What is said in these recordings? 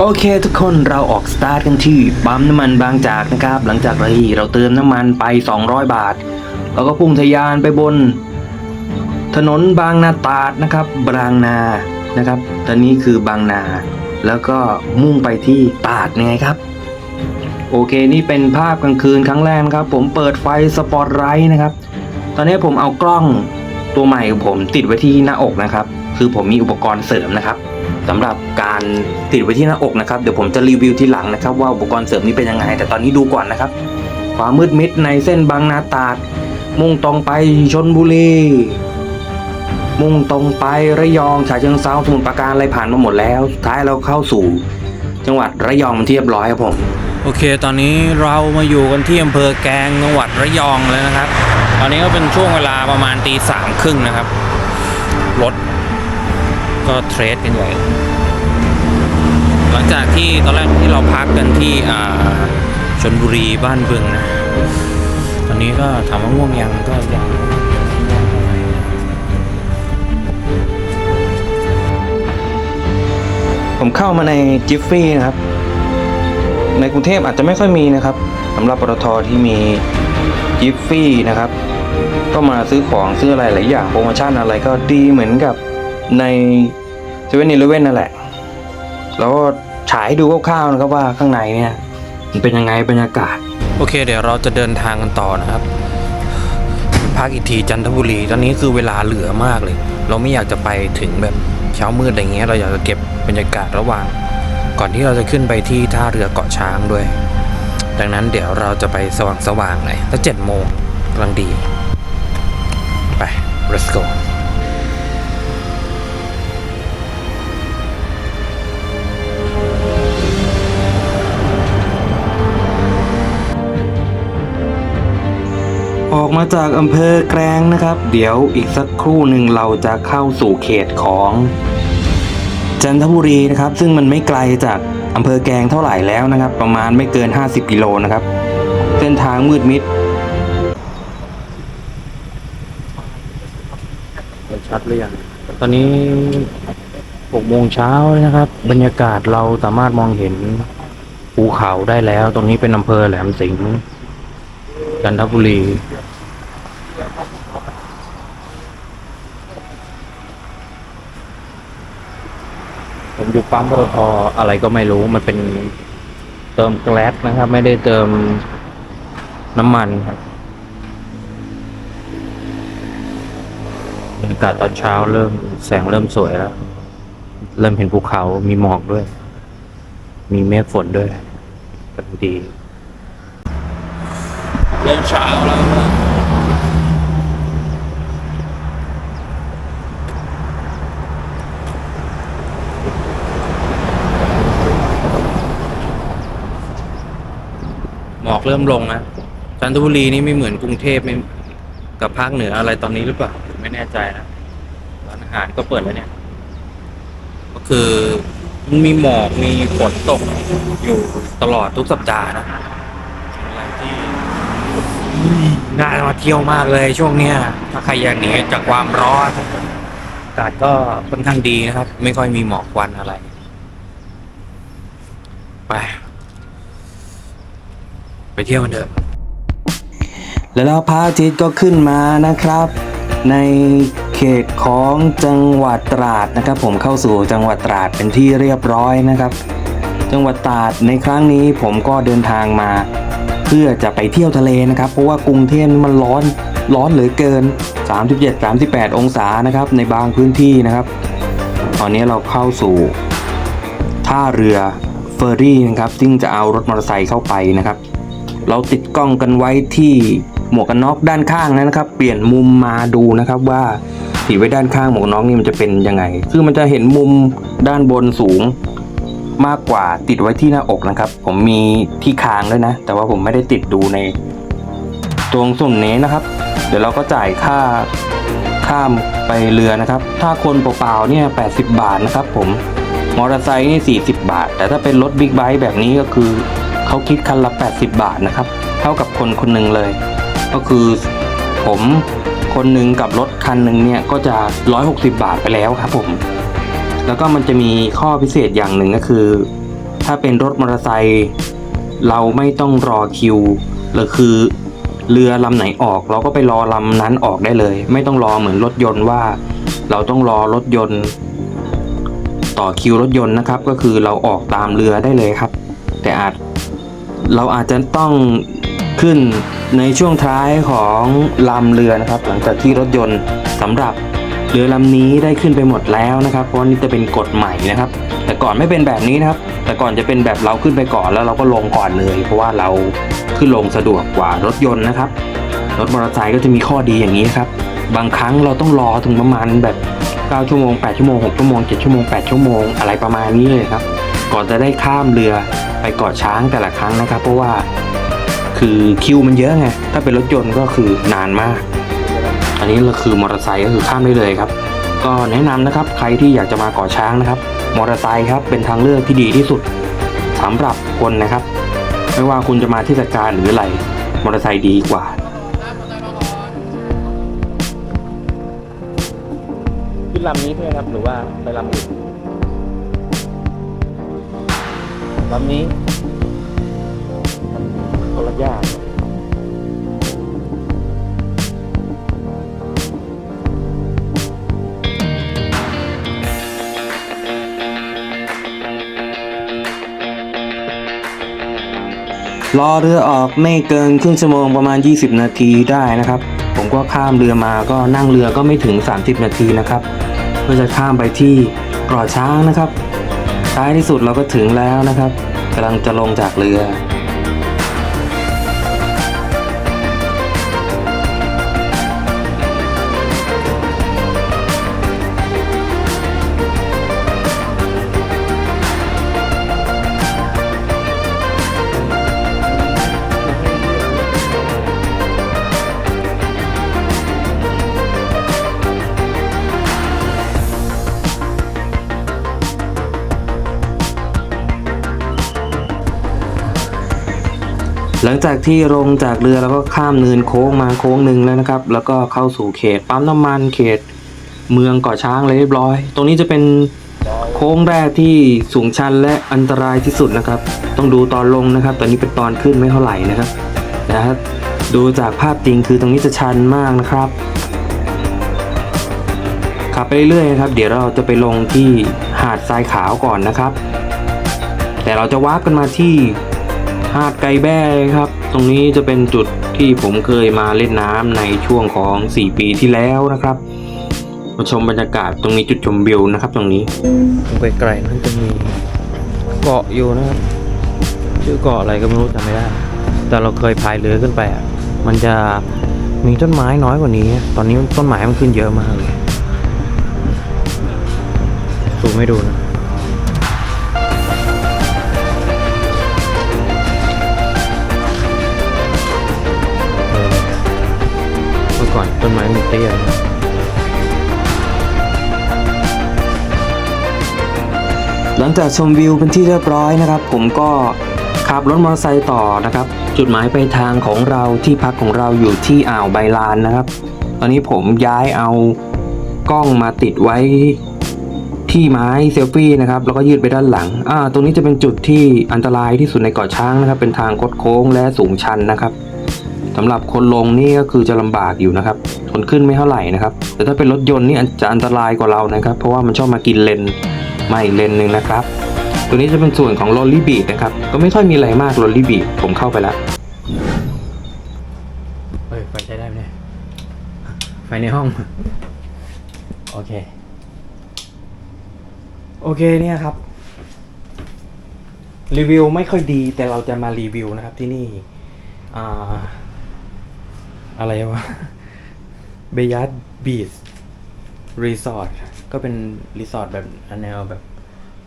โอเคทุกคนเราออกสตาร์ทกันที่ปั๊มน้ำมันบางจากนะครับ หลังจากที่เราเติมน้ำมันไป 200 บาทแล้วก็พุ่งทะยานไปบน ถนนบางนาตราดนะครับบางนานะครับตอนนี้คือบางนา แล้วก็มุ่งไปที่ตราดไงครับ โอเคนี่เป็นภาพกลางคืนครั้งแรกครับ ผมเปิดไฟสปอตไลท์นะครับ ตอนนี้ผมเอากล้องตัวใหม่ของผมติดไว้ที่หน้าอกนะครับ คือผมมีอุปกรณ์เสริมนะครับ สำหรับการติดไว้ที่หน้าอกนะครับเดี๋ยวผมจะรีวิวทีหลังนะครับ ว่าอุปกรณ์เสริมนี้เป็นยังไง แต่ตอนนี้ดูก่อนนะครับ ความมืดมิดในเส้นบางนาตราด มุ่งตรงไปชนบุรีมุ่งตรงไประยองฉะเชิงเซาสมุทรปราการอะไรผ่านมาหมดแล้วสุดท้ายเราเข้าสู่ จังหวัดระยองเที่เรียบร้อยครับผมโอเค ตอนนี้เรามาอยู่กันที่อำเภอแกงจังหวัดระยองเลยนะครับ ตอนนี้ก็เป็นช่วงเวลาประมาณตีสามครึ่งนะครับ รถ ก็เทรดกันใหญ่หลังจากที่ตอนแรกที่เราพักกันที่ชนบุรีบ้านบึงนะ ตอนนี้ก็ถามว่าง่วงยังก็ยังผมเข้ามาในจิฟฟี่นะครับ ในกรุงเทพอาจจะไม่ค่อยมีนะครับสำหรับปตทที่มีจิฟฟี่นะครับ ก็มาซื้อของซื้ออะไรหลายอย่างโปรโมชั่นอะไรก็ดีเหมือนกับ ในเซเว่นอีเลเว่นนั่นแหละ แล้วก็ฉายให้ดูคร่าวๆนะครับว่าข้างในเนี่ยมันเป็นยังไงบรรยากาศ โอเค เดี๋ยวเราจะเดินทางกันต่อนะครับพักอีกทีจันทบุรี ตอนนี้คือเวลาเหลือมากเลย เราไม่อยากจะไปถึงแบบเช้ามืดอะไรเงี้ยเราอยากจะเก็บบรรยากาศระหว่าง ก่อนที่เราจะขึ้นไปที่ท่าเรือเกาะช้างด้วย ดังนั้นเดี๋ยวเราจะไปสว่างสว่างๆหน่อยถ้าเจ็ดโมงกำลังดี ไป let's go ออกมาจากอำเภอแกลงนะครับ เดี๋ยวอีกสักครู่หนึ่งเราจะเข้าสู่เขตของ จันทบุรีนะครับ ซึ่งมันไม่ไกลจากอำเภอแกลงเท่าไหร่แล้วนะครับ ประมาณไม่เกิน 50 กิโลนะครับ เส้นทางมืดมิดมันชัดหรือยังตอนนี้หกโมงเช้านะครับ บรรยากาศเราสามารถมองเห็นภูเขาได้แล้ว ตรงนี้เป็นอำเภอแหลมสิงห์ จันทบุรีผมอยู่ปั๊มปตทอะไรก็ไม่รู้มันเป็นเติมแกลสนะครับ ไม่ได้เติมน้ำมันครับบรรยากาศตอนเช้าเริ่มแสงเริ่มสวยแล้ว เริ่มเห็นภูเขา มีหมอกด้วย มีเมฆฝนด้วยกันดี เริ่มเช้าแล้วหมอกเริ่มลงนะจันทบุรีนี่ไม่เหมือนกรุงเทพไม่กับภาคเหนืออะไรตอนนี้หรือเปล่า ไม่แน่ใจนะร้านอาหารก็เปิดแล้วเนี่ย ก็คือมันมีหมอกมีฝนตกอยู่ตลอดทุกสัปดาห์นะ น่ามาเที่ยวมากเลยช่วงเนี้ยถ้าใครอยากหนีจากความร้อนอากาศก็ค่อนข้างดีนะครับ ไม่ค่อยมีหมอกควันอะไร ไป ไปเที่ยวกันเถอะแล้วพระอาทิตย์ก็ขึ้นมานะครับ ในเขตของจังหวัดตราดนะครับ ผมเข้าสู่จังหวัดตราดเป็นที่เรียบร้อยนะครับ จังหวัดตราดในครั้งนี้ผมก็เดินทางมา พื่อจะไปเที่ยวทะเลนะครับ เพราะว่ากรุงเทพนี่มันร้อนร้อนเหลือเกิน 37-38 องศานะครับในบางพื้นที่นะครับ ตอนนี้เราเข้าสู่ ท่าเรือเฟอร์รี่นะครับซึ่งจะเอารถมอเตอร์ไซค์เข้าไปนะครับ เราติดกล้องกันไว้ที่หมวกกันน็อกด้านข้างนะครับ เปลี่ยนมุมมาดูนะครับว่าติดไว้ด้านข้างหมวกน็อกนี่มันจะเป็นยังไง คือมันจะเห็นมุมด้านบนสูง มากกว่าติดไว้ที่หน้าอกนะครับ ผมมีที่คางด้วยนะ แต่ว่าผมไม่ได้ติดดูในตรงส่วนนี้นะครับ เดี๋ยวเราก็จ่ายค่าข้ามไปเรือนะครับ ถ้าคนเปล่าๆเนี่ย80 บาทนะครับผมมอเตอร์ไซค์นี่40 บาท แต่ถ้าเป็นรถบิ๊กไบค์แบบนี้ก็คือเขาคิดคันละ 80 บาทนะครับ เท่ากับคนคนหนึ่งเลย ก็คือผมคนหนึ่งกับรถคันหนึ่งเนี่ยก็จะ 160 บาทไปแล้วครับผม แล้วก็มันจะมีข้อพิเศษอย่างหนึ่งก็คือ ถ้าเป็นรถมอเตอร์ไซค์เราไม่ต้องรอคิวหรือคือเรือลำไหนออก เราก็ไปรอลำนั้นออกได้เลย ไม่ต้องรอเหมือนรถยนต์ว่า เราต้องรอรถยนต์ ต่อคิวรถยนต์นะครับ ก็คือเราออกตามเรือได้เลยครับ แต่อาจเราอาจจะต้องขึ้นในช่วงท้ายของลำเรือนะครับ หลังจากที่รถยนต์สำหรับ เรือลำนี้ได้ขึ้นไปหมดแล้วนะครับ เพราะนี่จะเป็นกฎใหม่นะครับ แต่ก่อนไม่เป็นแบบนี้นะครับ แต่ก่อนจะเป็นแบบเราขึ้นไปก่อนแล้วเราก็ลงก่อนเลย เพราะว่าเราขึ้นลงสะดวกกว่ารถยนต์นะครับ รถมอเตอร์ไซค์ก็จะมีข้อดีอย่างนี้ครับ บางครั้งเราต้องรอถึงประมาณแบบ 9 ชั่วโมง 8 ชั่วโมง 6 ชั่วโมง 7 ชั่วโมง 8 ชั่วโมง อะไรประมาณนี้เลยครับ ก่อนจะได้ข้ามเรือไปเกาะช้างแต่ละครั้งนะครับ เพราะว่าคือคิวมันเยอะไง ถ้าเป็นรถยนต์ก็คือนานมาก นนี้เราคือมอเตอร์ไซค์ก็คือข้ามได้เลยครับ ก็แนะนำนะครับใครที่อยากจะมาเกาะช้างนะครับ มอเตอร์ไซค์ครับเป็นทางเลือกที่ดีที่สุดสำหรับคนนะครับ ไม่ว่าคุณจะมาเทศกาลหรืออะไรมอเตอร์ไซค์ดีกว่าขึ้นลำนี้ใช่ไหมครับหรือว่าไปลำอื่นลำนี้คนละยาก รอเรือออกไม่เกินครึ่งชั่วโมงประมาณ 20 นาทีได้นะครับ ผมก็ข้ามเรือมาก็นั่งเรือก็ไม่ถึง 30 นาทีนะครับเพื่อจะข้ามไปที่เกาะช้างนะครับท้ายที่สุดเราก็ถึงแล้วนะครับกำลังจะลงจากเรือ หลังจากที่ลงจากเรือแล้วก็ข้ามเนินโค้งมาโค้งหนึ่งแล้วนะครับ แล้วก็เข้าสู่เขตปั๊มน้ำมันเขตเมืองเกาะช้างเลยเรียบร้อย ตรงนี้จะเป็นโค้งแรกที่สูงชันและอันตรายที่สุดนะครับ ต้องดูตอนลงนะครับ ตอนนี้เป็นตอนขึ้นไม่เท่าไหร่นะครับนะครับดูจากภาพจริงคือตรงนี้จะชันมากนะครับขับไปเรื่อยๆนะครับ เดี๋ยวเราจะไปลงที่หาดทรายขาวก่อนนะครับ แต่เราจะวาร์ปกันมาที่ หาดไก่แบ้ครับ ตรงนี้จะเป็นจุดที่ผมเคยมาเล่นน้ำในช่วงของ 4 ปีที่แล้วนะครับมาชมบรรยากาศตรงนี้จุดชมวิวนะครับ ตรงนี้ตรงไกลๆนั่นจะมีเกาะอยู่นะครับชื่อเกาะอะไรก็ไม่รู้จำไม่ได้ แต่เราเคยพายเรือขึ้นไปอะมันจะมีต้นไม้น้อยกว่านี้ ตอนนี้ต้นไม้มันขึ้นเยอะมากเลยซูมให้ดูนะ ตียนหลังจากชมวิวเป็นที่เรียบร้อยนะครับ ผมก็ขับรถมอเตอร์ไซค์ต่อนะครับ จุดหมายปลายทางของเราที่พักของเราอยู่ที่อ่าวใบลานนะครับ ตอนนี้ผมย้ายเอากล้องมาติดไว้ที่ไม้เซลฟี่นะครับแล้วก็ยืดไปด้านหลังอ่าตรงนี้จะเป็นจุดที่อันตรายที่สุดในเกาะช้างนะครับ เป็นทางคดโค้งและสูงชันนะครับสำหรับคนลงนี่ก็คือจะลำบากอยู่นะครับ นขึ้นไม่เท่าไหร่นะครับ แต่ถ้าเป็นรถยนต์นี่จะอันตรายกว่าเรานะครับ เพราะว่ามันชอบมากินเลนมาอีกเลนหนึ่งนะครับ ตัวนี้จะเป็นส่วนของ l อ l ลี่บีดนะครับ ก็ไม่ค่อยมีอะไรมาก l อ l ลี่บีดผมเข้าไปแล้วเฮ้ยไฟใช้ได้ไหมเนี่ยไฟในห้อง โอเค โอเคเนี่ยครับ รีวิวไม่ค่อยดีแต่เราจะมารีวิวนะครับที่นี่ อ่า อะไรวะ เบยัดบีชรีสอร์ทก็เป็นรีสอร์ทแบบแนวแบบ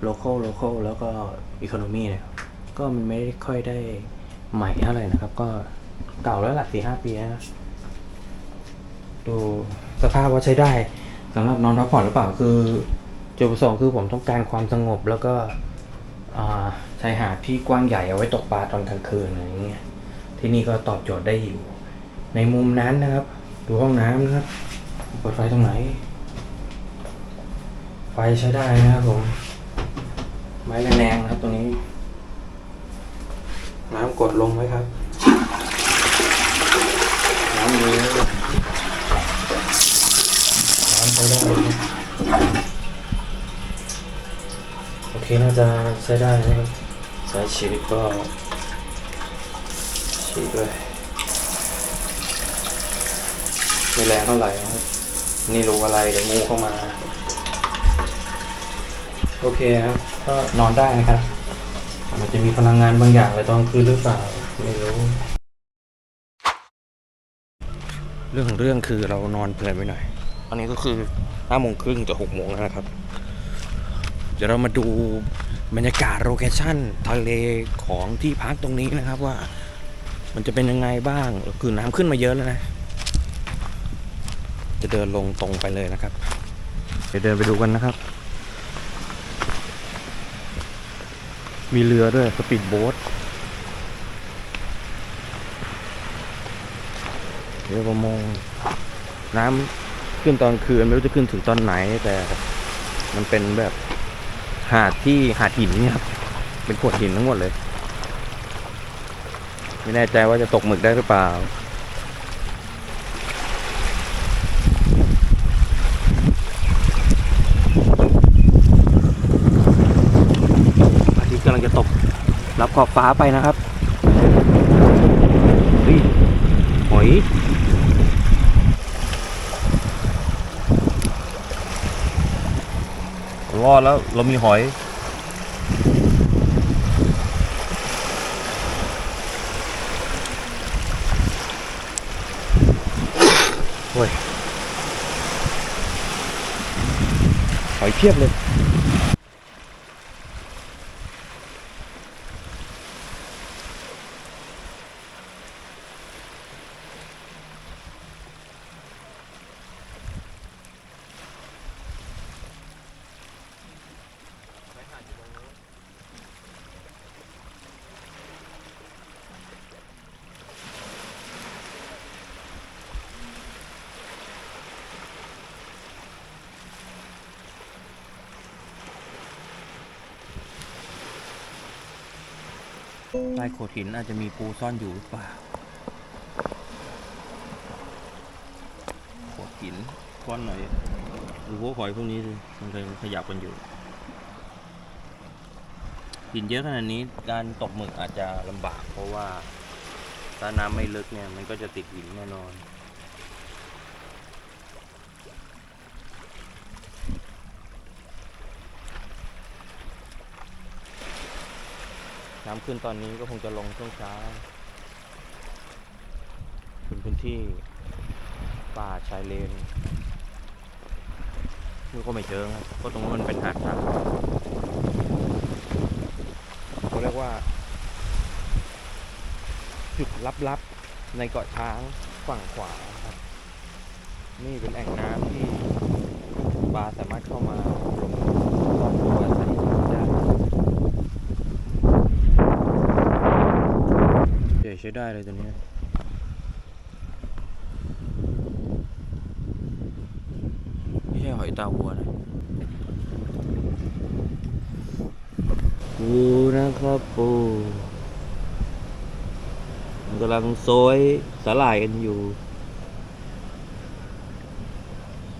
โลคอลโลคอลแล้วก็อีโคโนมีเนี่ยก็มันไม่ค่อยได้ใหม่เท่าไหร่นะครับ ก็เก่าแล้วหลักสี่ห้าปีแล้วนะดูสภาพว่าใช้ได้สำหรับนอนพักผ่อนหรือเปล่าคือจุดประสงค์คือผมต้องการความสงบแล้วก็ชายหาดที่กว้างใหญ่เอาไว้ตกปลาตอนกลางคืนอะไรอย่างเงี้ยที่นี่ก็ตอบโจทย์ได้อยู่ ในมุมนั้นนะครับ ดูห้องน้ำนะครับ เปิดไฟตรงไหน ไฟใช้ได้นะครับผม ไม้ระแนงนะครับตรงนี้ น้ำกดลงไหมครับ น้ำนี้น้ำใช้ได้ไหมโอเคน่าจะใช้ได้นะครับสายฉีดก็ฉีดด้วย ไม่แรงเท่าไหร่นะครับนี่รู้อะไรเดี๋ยวงูเข้ามา โอเคครับ ก็นอนได้นะครับ มันจะมีพลังงานบางอย่างในตอนกลางคืนหรือเปล่าไม่รู้ เรื่องของเรื่องคือเรานอนเพลินไปหน่อยตอนนี้ก็คือห้าโมงครึ่งจะหกโมงแล้วนะครับ เดี๋ยวเรามาดูบรรยากาศโลเคชั่นทะเลของที่พักตรงนี้นะครับว่า มันจะเป็นยังไงบ้างคือน้ำขึ้นมาเยอะแล้วนะ จะเดินลงตรงไปเลยนะครับ เดี๋ยวเดินไปดูกันนะครับ มีเรือด้วยสปีดโบ๊ทเรือประมงน้ำขึ้นตอนคืนไม่รู้จะขึ้นถึงตอนไหน แต่มันเป็นแบบหาดที่หาดหินเนี่ยครับเป็นโขดหินทั้งหมดเลย ไม่แน่ใจว่าจะตกหมึกได้หรือเปล่าอาทิตย์กำลังจะตก รับขอบฟ้าไปนะครับเฮ้ยหอยรอดแล้วเรามีหอยโอ้ยหอยเพียบเลย ใต้โขดหินอาจจะมีปูซ่อนอยู่หรือเปล่าโขดหินก้อนหน่อยดูพวกหอยพวกนี้สิมันกำลังขยับกันอยู่หินเยอะขนาดนี้การตกหมึกอาจจะลำบาก เพราะว่าถ้าน้ำไม่ลึกเนี่ยมันก็จะติดหินแน่นอน น้ำขึ้นตอนนี้ก็คงจะลงช่วงเช้าเป็นพื้นที่ป่าชายเลนนี่ก็ไม่เจอครับเพราะตรงนั้นมันเป็นหาดทรายเขาเรียกว่า จุดลับๆในเกาะช้างฝั่งขวาครับ นี่เป็นแอ่งน้ำที่ปลาสามารถเข้ามาหลบซ่อนตัวอาศัยอยู่ได้ ใหญ่ใช้ได้เลยตัวเนี้ยไม่ใช่หอยตาวัวนะปูนะครับปูมันกำลังโซยสาหร่ายกันอยู่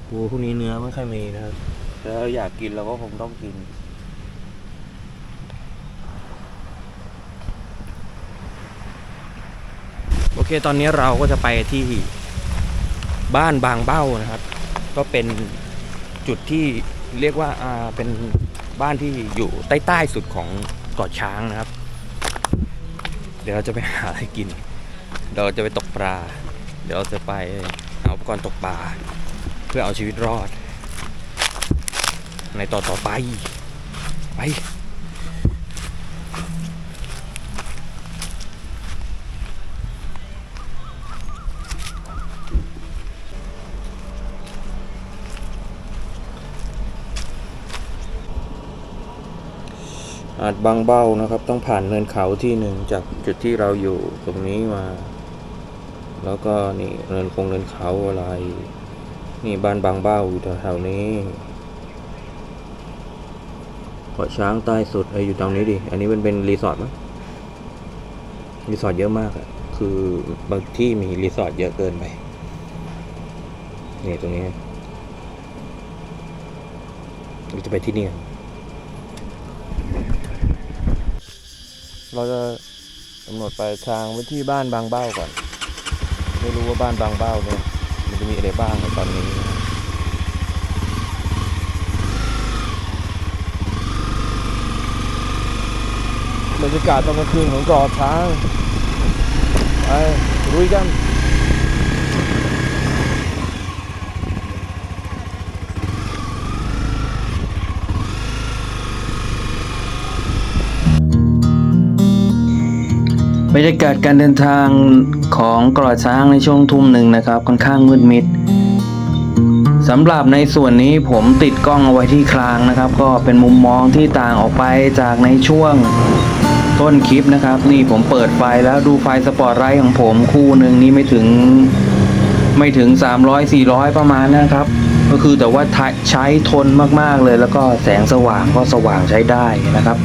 ปูพวกนี้เนื้อไม่ค่อยมีนะครับถ้าเราอยากกินเราก็คงต้องกิน โอ เคตอนนี้เราก็จะไปที่บ้านบางเบ้านะครับ ก็เป็นจุดที่เรียกว่าอ่าเป็นบ้านที่อยู่ใต้ใต้สุดของเกาะช้างนะครับ เดี๋ยวเราจะไปหาอะไรกิน เราจะไปตกปลา เดี๋ยวเราจะไปหาอุปกรณ์ตกปลาเพื่อเอาชีวิตรอด ในต่อต่อไปไปาจบางเบ้านะครับ ต้องผ่านเนินเขาที่หนึ่งจากจุดที่เราอยู่ตรงนี้มา แล้วก็นี่เนินคงเนินเขาอะไร นี่บ้านบางเบ้าอยู่แถวๆนี้เกาะช้างใต้สุดไอ้ยอยู่ตรงนี้ดิ อันนี้มันเป็นรีสอร์ทมั้ยรีสอร์ทเยอะมากอะคือบางที่มีรีสอร์ทเยอะเกินไปนี่ตรงนี้เราจะไปที่นี่กัน เราจะกำหนดไปลายทางไปที่บ้านบางเบ้าก่อน ไม่รู้ว่าบ้านบางเบ้าเนี่ยมันจะมีอะไรบ้างในตอนนี้บรรยากาศตอนกลางคืนของเกาะช้างไปรุยกัน บรรยากาศการเดินทางของกราะช้างในช่วงทุ่มหนึ่งนะครับ ค่อนข้างมืดมิดสำหรับในส่วนนี้ผมติดกล้องเอาไว้ที่คลางนะครับ ก็เป็นมุมมองที่ต่างออกไปจากในช่วงต้นคลิปนะครับ นี่ผมเปิดไฟแล้วดูไฟสปอร์ตไลท์ของผมคู่หนึ่งนี่ไม่ถึงไม่ถึง 300 400 ประมาณนะครับ ก็คือแต่ว่าใช้ทนมากๆเลย แล้วก็แสงสว่างก็สว่างใช้ได้นะครับ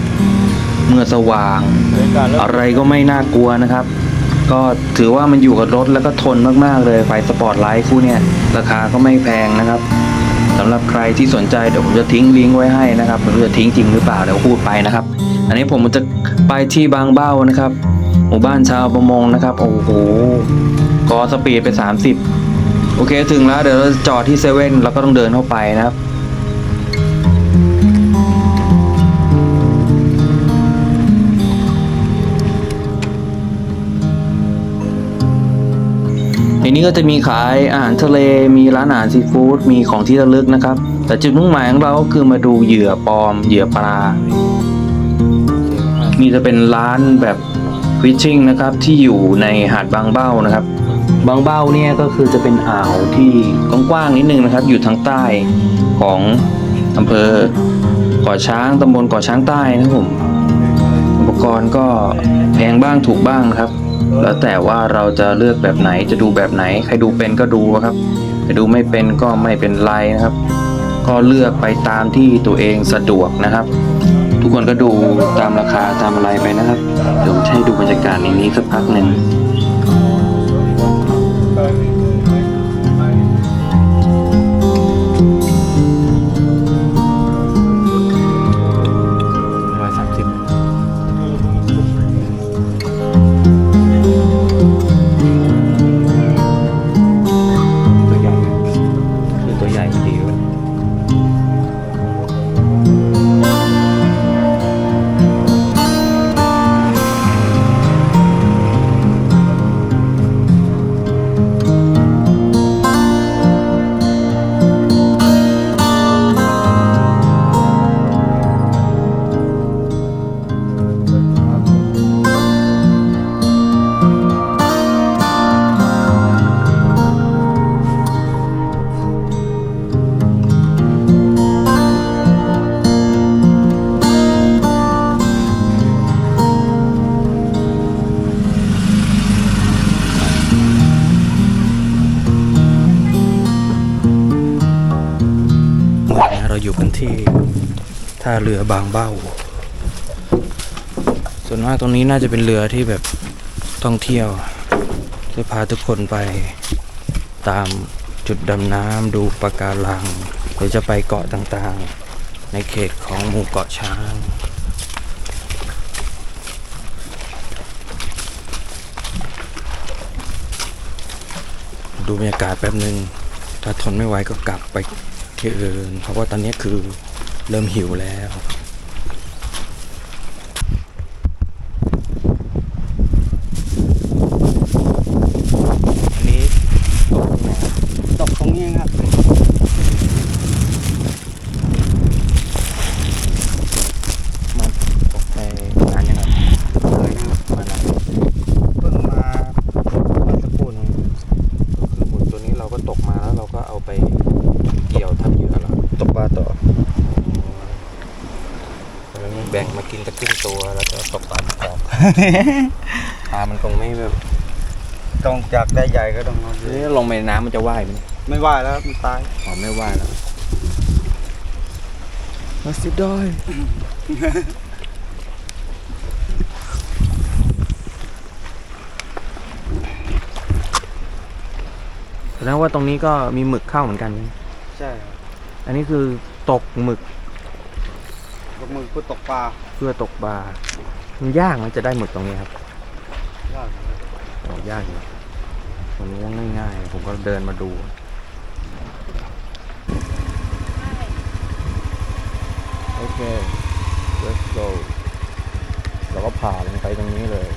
เมื่อสว่าง อะไรก็ไม่น่ากลัวนะครับ ก็ถือว่ามันอยู่กับรถแล้วก็ทนมากๆเลยไฟสปอร์ตไลท์คู่เนี่ยราคาก็ไม่แพงนะครับสำหรับใครที่สนใจเดี๋ยวผมจะทิ้งลิงก์ไว้ให้นะครับผมจะทิ้งจริงหรือเปล่าเดี๋ยวพูดไปนะครับ อันนี้ผมจะไปที่บางเบ้านะครับ หมู่บ้านชาวประมงนะครับโอ้โหกอสปีดไป 30 โอเคถึงแล้วเดี๋ยวเราจอดที่เซเว่นแล้วก็ต้องเดินเข้าไปนะครับ ในนี้ก็จะมีขายอาหารทะเลมีร้านอาหารซีฟู้ดมีของที่ระลึกนะครับ แต่จุดมุ่งหมายของเราก็คือมาดูเหยื่อปลอม เหยื่อปลานี่จะเป็นร้านแบบฟิชชิ่งนะครับที่อยู่ในหาดบางเบ้านะครับ บางเบ้าเนี่ยก็คือจะเป็นอ่าวที่กว้างๆนิดนึงนะครับ อยู่ทางใต้ของอำเภอเกาะช้างตำบลเกาะช้างใต้นะครับผมอุปกรณ์ก็แพงบ้างถูกบ้างนะครับ แล้วแต่ว่าเราจะเลือกแบบไหนจะดูแบบไหน ใครดูเป็นก็ดูครับใครดูไม่เป็นก็ไม่เป็นไรนะครับ ก็เลือกไปตามที่ตัวเองสะดวกนะครับ ทุกคนก็ดูตามราคาตามอะไรไปนะครับเดี๋ยวผมให้ดูบรรยากาศในนี้สักพักหนึ่ง เรือบางเบ้า ส่วนมากตรงนี้น่าจะเป็นเรือที่แบบท่องเที่ยวจะพาทุกคนไปตามจุดดำน้ำดูปะการัง หรือจะไปเกาะต่างๆ ในเขตของหมู่เกาะช้างดูบรรยากาศแป๊บหนึ่งถ้าทนไม่ไหวก็กลับไปที่อื่น เพราะว่าตอนนี้คือ เริ่มหิวแล้ว ปามันคงไม่แบบต้องจากได้ใหญ่ก็ต้องนอนนี่ลงไปในน้ำมันจะว่ายไหมไม่ว่ายแล้วมันตายอ๋อไม่ว่ายแล้วมาสิดอยแล้วว่าตรงนี้ก็มีหมึกเข้าเหมือนกัน ใช่อันนี้คือตกหมึกตกหมึกเพื่อตกปลาเพื่อตกปลา มันยากมันจะได้หมึกตรงนี้ครับยากอยู่โอ้ยากอยู่ตรงนี้ก็ง่ายๆ ผมก็เดินมาดู โอเค let's go เราก็ผ่าลงไปตรงนี้เลย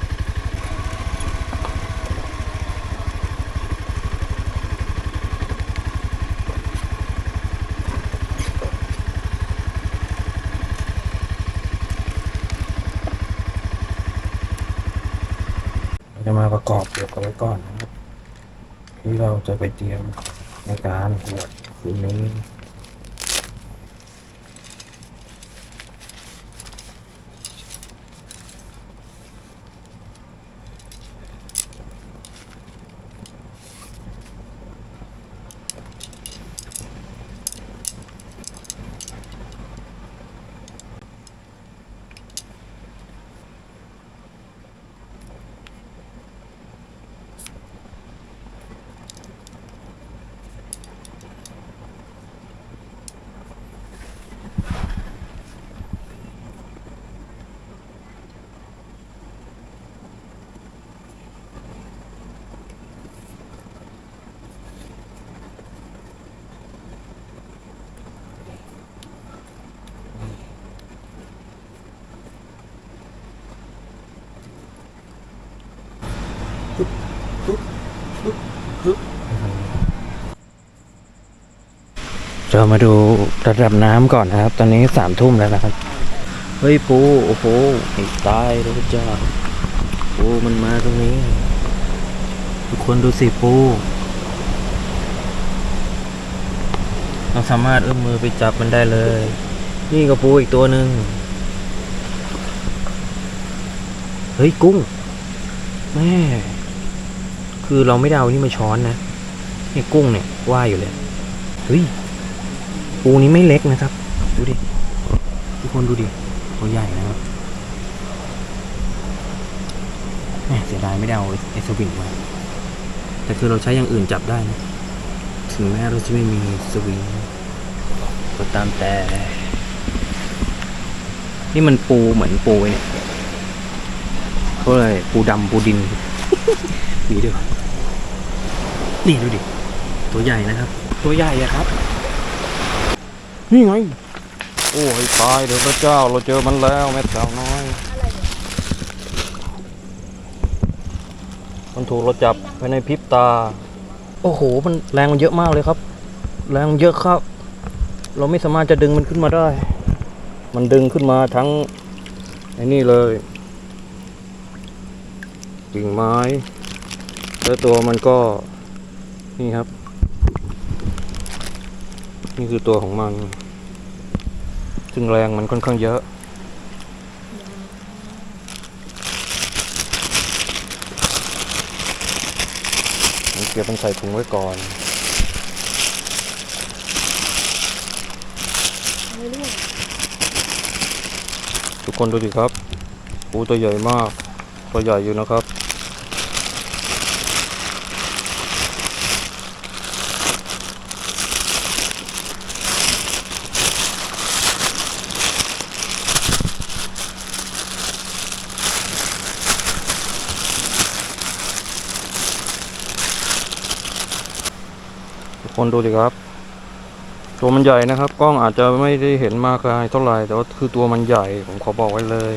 จะมาประกอบเก็บกันไว้ก่อนนะครับที่เราจะไปเตรียมในการหวดคืนนี้ เรามาดูระดับน้ำก่อนนะครับ ตอนนี้สามทุ่มแล้วนะครับ เฮ้ยปูโอ้โหไอ้ตายแล้วพระเจ้าปูมันมาตรงนี้ ทุกคนดูสิปู เราสามารถเอื้อมมือไปจับมันได้เลย นี่ก็ปูอีกตัวหนึ่งเฮ้ยกุ้งแม่ คือเราไม่ได้เอานี่มาช้อนนะนี่กุ้งเนี่ยว่ายอยู่เลยเฮ้ยปูนี้ไม่เล็กนะครับ ดูดิ ทุกคนดูดิ ตัวใหญ่นะครับแหมเสียดายไม่ได้เอาไอ้สวิงมาแต่คือเราใช้อย่างอื่นจับได้นะถึงแม้เราจะไม่มีสวิงก็ตามแต่ นี่มันปูเหมือนปูเนี่ยเขาเลยปูดำปูดินนี่ด้วย นี่ดูดิ ตัวใหญ่นะครับ ตัวใหญ่อะครับ นี่ไง โอ้ยตายเดี๋ยวพระเจ้าเราเจอมันแล้วแม่สาวน้อย มันถูกเราจับไปในพริบตา โอ้โห มันแรงมันเยอะมากเลยครับ แรงมันเยอะครับ เราไม่สามารถจะดึงมันขึ้นมาได้ มันดึงขึ้นมาทั้งไอ้นี่เลยกิ่งไม้ แล้วตัวมันก็ นี่ครับ นี่คือตัวของมัน ซึ่งแรงมันค่อนข้างเยอะ เก็บมันใส่ถุงไว้ก่อนทุกคนดูดิครับปูตัวใหญ่มาก ตัวใหญ่อยู่นะครับ นดูดิครับ ตัวมันใหญ่นะครับ กล้องอาจจะไม่ได้เห็นมากเท่าไหร่แต่ว่าคือตัวมันใหญ่ผมขอบอกไว้เลย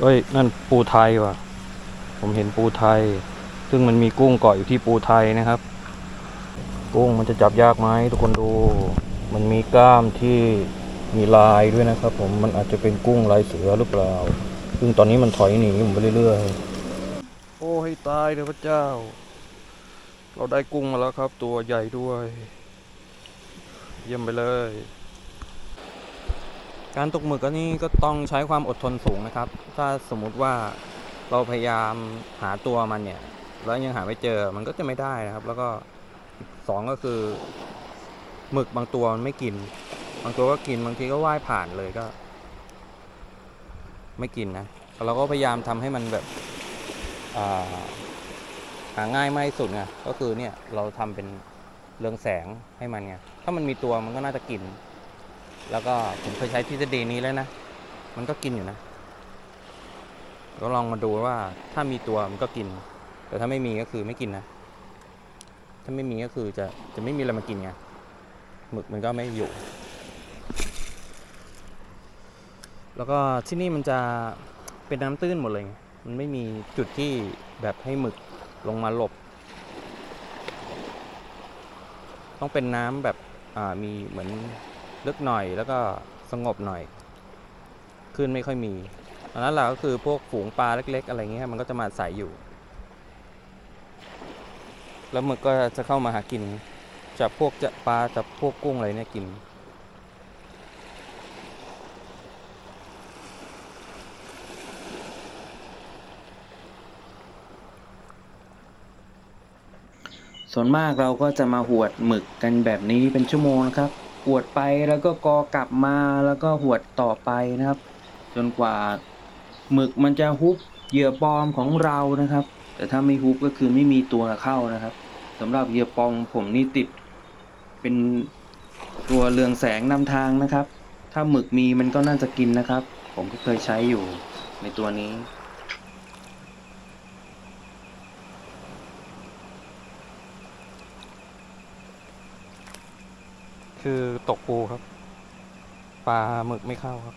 เอ้ยนั่นปูไทยว่ะ ผมเห็นปูไทย ซึ่งมันมีกุ้งเกาะอยู่ที่ปูไทยนะครับ กุ้งมันจะจับยากไหมทุกคนดู มันมีกล้ามที่มีลายด้วยนะครับ ผมมันอาจจะเป็นกุ้งลายเสือหรือเปล่า ซึ่งตอนนี้มันถอยหนีผมไปเรื่อยๆ โอ้ให้ตายเถอะพระเจ้า เราได้กุ้งมาแล้วครับ ตัวใหญ่ด้วย เยี่ยมไปเลย การตกหมึกอันนี้ก็ต้องใช้ความอดทนสูงนะครับ ถ้าสมมุติว่าเราพยายามหาตัวมันเนี่ย แล้วยังหาไม่เจอมันก็จะไม่ได้นะครับ แล้วก็สองก็คือหมึกบางตัวมันไม่กิน บางตัวก็กินบางทีก็ว่ายผ่านเลยก็ ไม่กินนะเราก็พยายามทำให้มันแบบอ่า หาง่ายมากที่สุดไงก็คือเนี่ยเราทำเป็นเรืองแสงให้มันไงถ้ามันมีตัวมันก็น่าจะกิน แล้วก็ผมเคยใช้ทฤษฎีนี้แล้วนะ มันก็กินอยู่นะก็ลองมาดูว่าถ้ามีตัวมันก็กิน แต่ถ้าไม่มีก็คือไม่กินนะ ถ้าไม่มีก็คือจะจะไม่มีอะไรมากินไงหมึกมันก็ไม่อยู่ แล้วก็ที่นี่มันจะเป็นน้ำตื้นหมดเลยไงมันไม่มีจุดที่แบบให้หมึก ลงมาหลบ ต้องเป็นน้ำแบบมีเหมือนลึกหน่อยแล้วก็สงบหน่อยคลื่นไม่ค่อยมีอันนั้นแหละก็คือพวกฝูงปลาเล็ก ๆ อะไรเงี้ยมันก็จะมาใส่อยู่ แล้วมึกก็จะเข้ามาหากินจับพวกจะปลาจับพวกกุ้งอะไรเนี่ยกิน ส่วนมากเราก็จะมาหวดหมึกกันแบบนี้เป็นชั่วโมงนะครับ หวดไปแล้วก็กอกลับมาแล้วก็หวดต่อไปนะครับ จนกว่าหมึกมันจะฮุบเหยื่อปลอมของเรานะครับ แต่ถ้าไม่ฮุบก็คือไม่มีตัวเข้านะครับสำหรับเหยื่อปลอมผมนี่ติด เป็นตัวเรืองแสงนำทางนะครับ ถ้าหมึกมีมันก็น่าจะกินนะครับ ผมก็เคยใช้อยู่ในตัวนี้ คือตกปูครับ ปลาหมึกไม่เข้าครับ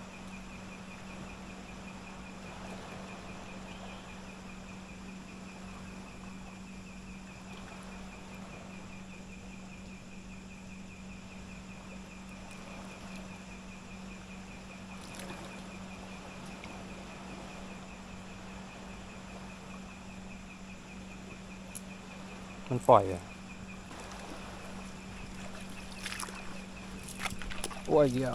มันปล่อยอะ โอ้ยเหี้ย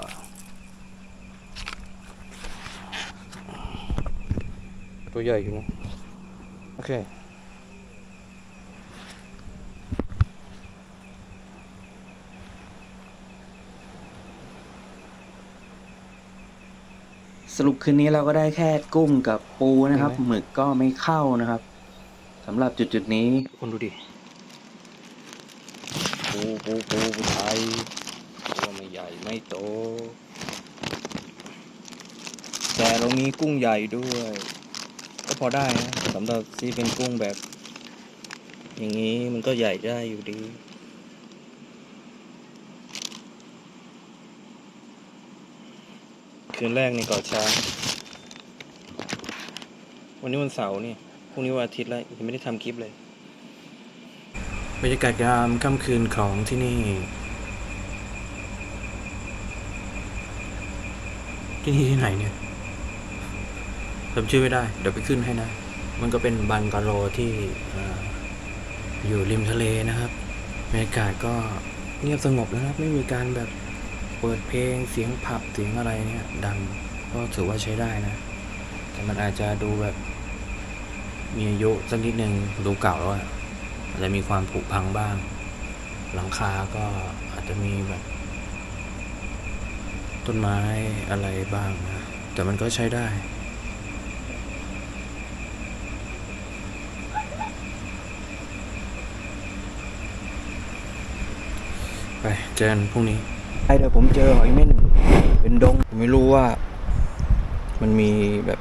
ตัวใหญ่อยู่นะโอเคสรุปคืนนี้เราก็ได้แค่กุ้งกับปูนะครับเห็นไหมหมึกก็ไม่เข้านะครับสำหรับจุดจุดๆนี้คนดูดิปูปูปูปูไทยตัวไม่ให ญ่ไม่โต แต่เรามีกุ้งใหญ่ด้วย ก็พอได้นะสำหรับที่เป็นกุ้งแบบ อย่างนี้มันก็ใหญ่ได้อยู่ดีคืนแรกในเกาะช้างวันนี้วันเสาร์นี่พรุ่งนี้วันอาทิตย์แล้วยังไม่ได้ทำคลิปเลย บรรยากาศยามค่ำคืนของที่นี่ ที่นี่ที่ไหนเนี่ยจำชื่อไม่ได้ เดี๋ยวไปขึ้นให้นะ มันก็เป็นบังกะโลที่ออยู่ริมทะเลนะครับบรรยากาศก็เงียบสงบนะครับ ไม่มีการแบบเปิดเพลงเสียงผับเสียงอะไรเนี่ย ดังก็ถือว่าใช้ได้นะ แต่มันอาจจะดูแบบ มีอายุสักนิดนึงดูเก่าแล้วอาจจะมีความผุพังบ้างหลังคาก็อาจจะมีแบบ ต้นไม้อะไรบ้างนะแต่มันก็ใช้ได้ ไปเจอกันพรุ่งนี้ไอเดี๋ยวผมเจอหอยเม่นเป็นดงไม่รู้ว่า มันมีแบบ